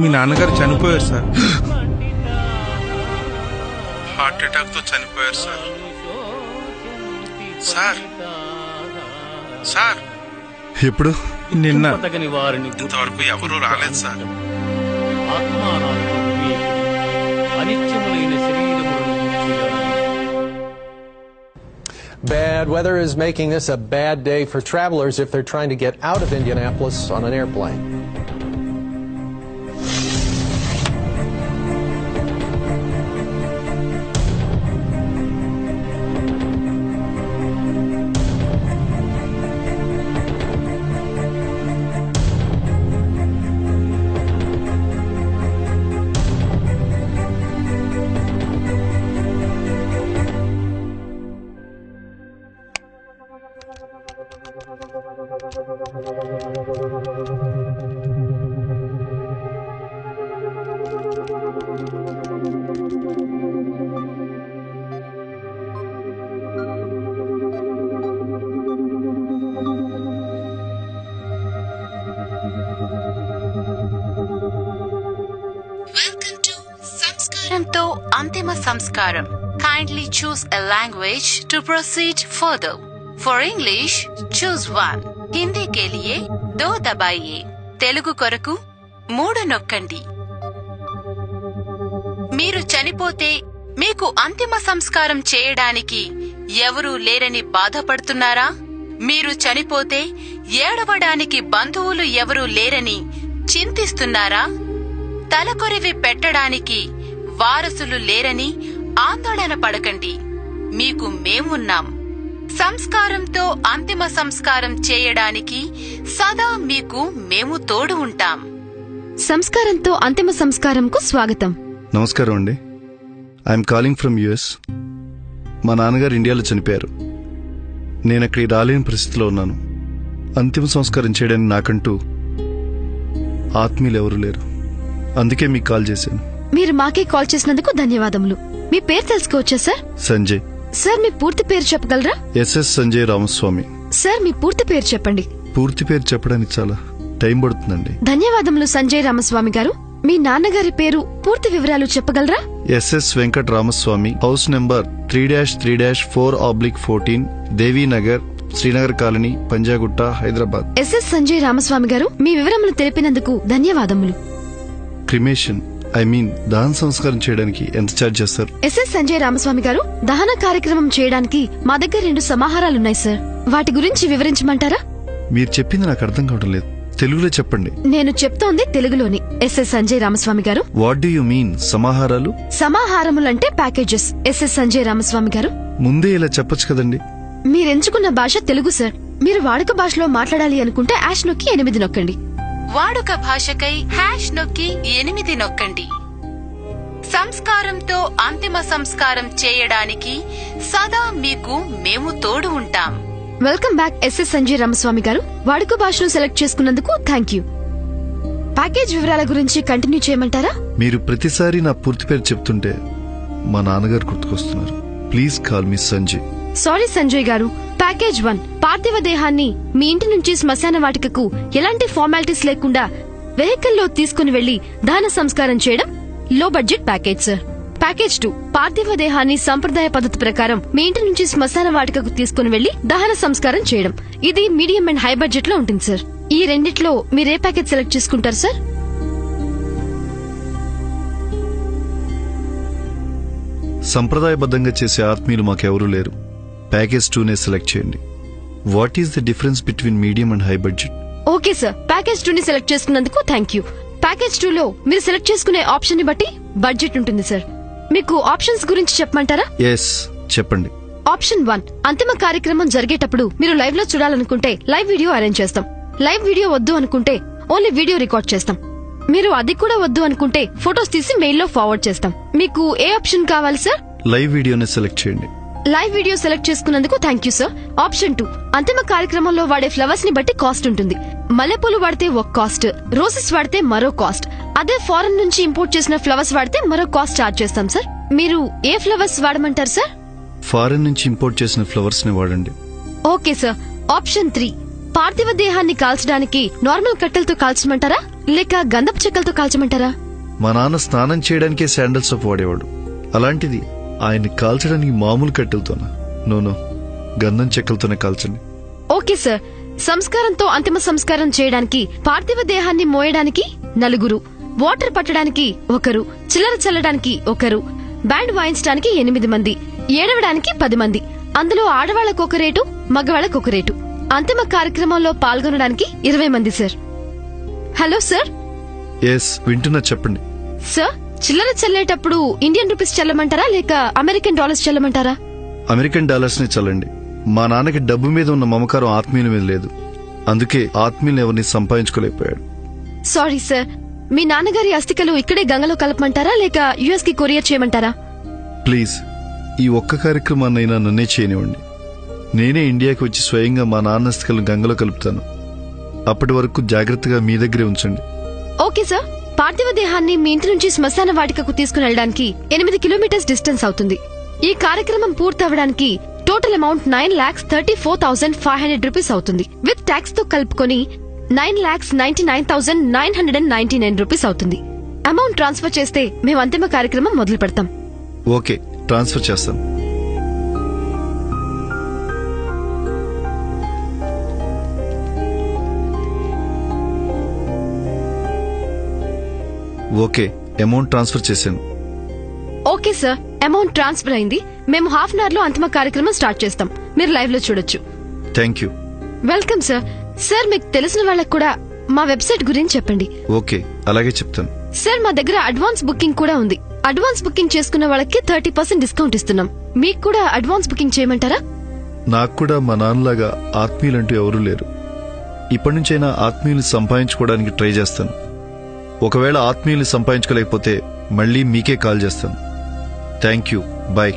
మీ నాన్నగారు చనిపోయారు sir heart అటాక్తో చనిపోయారు సార్ సార్ సార్ ఎప్పుడు నిన్న ఇంతవరకు ఎవరూ రాలేదు sir Bad weather is making this a bad day for travelers if they're trying to get out of Indianapolis on an airplane. సంస్కారంతో అంతిమ సంస్కారం kindly choose a language to proceed further for English choose one Hindi కెలియే దో దబాయే తెలుగు కొరకు మూడు నొక్కండి మీరు చనిపోతే మీకు అంతిమ సంస్కారం చేయడానికి ఎవరూ లేరని బాధపడుతున్నారా మీరు చనిపోతే ఏడవడానికి బంధువులు ఎవరూ లేరని చింతిస్తున్నారా తలకొరివి పెట్టడానికి వారసులు లేరని ఆందోళన పడకండి. మీకు మేమున్నాం. సంస్కారంతో అంతిమ సంస్కారం చేయడానికి సదా మీకు మేము తోడు ఉంటాం. సంస్కారంతో అంతిమ సంస్కారంకు స్వాగతం. నమస్కారం అండి. I'm calling from US. మా నాన్నగారు ఇండియాలో చనిపోయారు. నేను అక్కడికి రాలేని పరిస్థితిలో ఉన్నాను. అంతిమ సంస్కారం చేయడానికి నాకంటూ ఆత్మీయులు ఎవరు లేరు. అందుకే మీకు కాల్ చేశాను. మీరు మాకే కాల్ చేసినందుకు ధన్యవాదములు. మీ పేరు తెలుసుకోవచ్చా సార్? సంజయ్. సార్ మీ పూర్తి పేరు చెప్పగలరా? S S Sanjay Ramaswamy. Sir మీ పూర్తి పేరు చెప్పండి. పూర్తి పేరు చెప్పడానికి చాలా టైం పడుతుందండి. ధన్యవాదములు సంజయ్ రామస్వామి గారు. మీ నాన్నగారి పేరు పూర్తి వివరాలు చెప్పగలరా? S S Venkata Ramaswamy house number three dash three dash four oblique fourteen Devinagar Srinagar colony Panjagutta Hyderabad. S S Sanjay Ramaswamy garu మీ వివరములు తెలిపినందుకు ధన్యవాదములు. క్రిమేషన్. ఐ మీన్ దహన సంస్కారం చేయడానికి ఎంత ఛార్జ్ చేస్తారు? ఎస్ఎస్ సంజయ్ రామస్వామి గారు దహన కార్యక్రమం చేయడానికి మా దగ్గర రెండు సమాహారాలున్నాయి సార్. వాటి గురించి వివరించమంటారా? మీరు చెప్పింది నాకు అర్థం కావడం లేదు. తెలుగులో చెప్పండి. నేను చెప్తోంది తెలుగులోని. S S Sanjay Ramaswamy garu. What do you mean సమాహారాలు? సమాహారములంటే packages S S Sanjay Ramaswamy garu. ముందే ఇలా చెప్పొచ్చు కదండి. మీరెంచుకున్న భాష తెలుగు సార్. మీరు వాడుక భాషలో మాట్లాడాలి అనుకుంటే యాష్ నొక్కి ఎనిమిది నొక్కండి. వాడుక భాషకై హ్యాష్ నొక్కి ఎనిమిది నొక్కండి. సంస్కారంతో అంతిమ సంస్కారం చేయడానికి సదా మీకు మేము తోడు ఉంటాం. Welcome back S S Sanjay Ramaswamy garu. వాడుక భాషను సెలెక్ట్ చేసుకున్నందుకు థ్యాంక్ యూ. ప్యాకేజ్ వివరాల గురించి కంటిన్యూ చేయమంటారా? మీరు ప్రతిసారి నా పూర్తి పేరు చెప్తుంటే మా నాన్నగారు గుర్తుకొస్తున్నారు. Please call me Sanjay. Sorry Sanjay garu. Package one. పార్థివ దేహాన్ని మీ ఇంటి నుంచి శ్మశాన వాటికకు ఎలాంటి ఫార్మాలిటీస్ లేకుండా వెహికల్లో తీసుకుని వెళ్ళి దహన సంస్కారం చేయడం? Low budget package sir. Package two. పార్థివ దేహాన్ని సంప్రదాయ పద్ధతి ప్రకారం మీ ఇంటి నుంచి శ్మశాన వాటికకు తీసుకుని వెళ్ళి దహన సంస్కారం చేయడం. ఇది మీడియం అండ్ హై బడ్జెట్లో ఉంటుంది సార్. ఈ రెండిట్లో మీరే ప్యాకేజ్ సెలెక్ట్ చేసుకుంటారు సార్? సంప్రదాయబద్ధంగా చేసే ఆత్మీయులు మాకెవరూ లేరు. ప్యాకేజ్ టూనే సెలెక్ట్ చేయండి. What is the difference between medium and high budget okay sir package two ని సెలెక్ట్ చేసుకున్నందుకు థ్యాంక్ యూ ప్యాకేజ్ టూ లో మీరు సెలెక్ట్ చేసుకునే ఆప్షన్ని బట్టి బడ్జెట్ ఉంటుంది సార్ మీకు ఆప్షన్స్ గురించి చెప్పమంటారా? ఎస్ చెప్పండి. ఆప్షన్ వన్ అంతిమ కార్యక్రమం జరిగేటప్పుడు మీరు లైవ్లో చూడాలనుకుంటే లైవ్ వీడియో అరేంజ్ చేస్తాం. లైవ్ వీడియో వద్దు అనుకుంటే ఓన్లీ వీడియో రికార్డ్ చేస్తాం. మీరు అది కూడా వద్దు అనుకుంటే ఫొటోస్ తీసి మెయిల్లో ఫార్వర్డ్ చేస్తాం. మీకు ఏ ఆప్షన్ కావాలి సార్ లైవ్ వీడియోనే సెలెక్ట్ చేయండి. లైవ్ వీడియో సెలెక్ట్ చేసుకున్నందుకు thank you sir option two అంతిమ కార్యక్రమంలో వాడే ఫ్లవర్స్ని బట్టి కాస్ట్ ఉంటుంది. మల్లెపూలు వాడితే ఒక కాస్ట్ రోజెస్ వాడితే మరో కాస్ట్ అదే ఫారెన్ నుంచి ఇంపోర్ట్ చేసిన ఫ్లవర్స్ వాడితే మరో కాస్ట్ చార్జ్ చేస్తాం సార్ మీరు ఏ ఫ్లవర్స్ వాడమంటారు సార్ ఫారెన్ నుంచి ఇంపోర్ట్ చేసిన ఫ్లవర్స్ని వాడండి. ఓకే సార్ ఆప్షన్ త్రీ పార్థివ దేహాన్ని కాల్చడానికి నార్మల్ కట్టెలతో కాల్చమంటారా? లేక గంధపు చెక్కలతో కాల్చమంటారా? మా నాన్న స్నానం చేయడానికే శాండల్ సోప్ వాడేవాడు. అలాంటిది ఆయన్ని కాల్చడానికి మామూలు కట్టెలతోనా? నోనో గంధం చెక్కలతోనే కాల్చండి. Okay sir. సంస్కారంతో అంతిమ సంస్కారం చేయడానికి పార్థివ దేహాన్ని మోయడానికి నలుగురు. వాటర్ పట్టడానికి ఒకరు. చిల్లర చల్లడానికి ఒకరు. బ్యాండ్ వాయించడానికి ఎనిమిది మంది. ఏడవడానికి పది మంది. అందులో ఆడవాళ్ళకు ఒక రేటు మగవాళ్ళకు ఒక రేటు. అంతిమ కార్యక్రమంలో పాల్గొనడానికి ఇరవై మంది సార్. Hello sir. ఎస్ వింటున్నా చెప్పండి. సార్ చిల్లర చల్లేటప్పుడు ఇండియన్ రూపీస్ చల్లమంటారా లేక అమెరికన్ డాలర్స్ చల్లమంటారా? అమెరికన్ డాలర్స్ని చల్లండి. మా నాన్నకి డబ్బు మీద ఉన్న మమకారం ఆత్మీయుల మీద లేదు. అందుకే ఆత్మీయులు ఎవరిని సంపాదించుకోలేకపోయాడు. Sorry sir. మీ నాన్నగారి అస్థికలు ఇక్కడే గంగలో కలపమంటారా లేక యుఎస్కి కొరియర్ చేయమంటారా? ప్లీజ్ ఈ ఒక్క కార్యక్రమాన్నైనా నన్నే చేయనివ్వండి. నేనే ఇండియాకి వచ్చి స్వయంగా మా నాన్న అస్థికలను గంగలో కలుపుతాను. అప్పటి వరకు జాగ్రత్తగా మీ దగ్గరే ఉంచండి. Okay sir. పార్థివ దేహాన్ని మీ ఇంటి నుంచి శ్మశాన వాటికకు తీసుకుని వెళ్ళడానికి ఎనిమిది కిలోమీటర్స్ డిస్టెన్స్ అవుతుంది. ఈ కార్యక్రమం పూర్తవడానికి total amount nine lakhs thirty four thousand five hundred rupees అవుతుంది. విత్ ట్యాక్స్తో కలుపుకొని nine lakhs ninety nine thousand nine hundred and ninety nine rupees అవుతుంది. అమౌంట్ ట్రాన్స్ఫర్ చేస్తే మేము అంతిమ కార్యక్రమం మొదలు పెడతాం ఓకే ట్రాన్స్ఫర్ చేస్తాం. ఓకే అమౌంట్ ట్రాన్స్ఫర్ చేశాను. ఓకే సార్ అమౌంట్ ట్రాన్స్ఫర్ అయింది. మేము హాఫ్ అన్ అవర్లో అంతిమ కార్యక్రమం స్టార్ట్ చేస్తాం. మీరు లైవ్లో చూడొచ్చు. Thank you welcome sir sir మీకు తెలిసిన వాళ్ళకు కూడా మా వెబ్సైట్ గురించి చెప్పండి. ఓకే అలాగే చెప్తాను. సార్ మా దగ్గర అడ్వాన్స్ బుకింగ్ కూడా ఉంది. అడ్వాన్స్ బుకింగ్ చేసుకున్న వాళ్ళకి థర్టీ పర్సెంట్ డిస్కౌంట్ ఇస్తున్నాం. మీకు కూడా అడ్వాన్స్ బుకింగ్ చేయమంటారా? నాకు కూడా మా నాన్నలాగా ఆత్మీయులంటూ ఎవరూ లేరు. ఇప్పటి నుంచైనా ఆత్మీయులు సంపాదించుకోవడానికి ట్రై చేస్తాను. ఒకవేళ ఆత్మీయులు సంపాదించుకోలేకపోతే మళ్ళీ మీకే కాల్ చేస్తాను. Thank you. బాయ్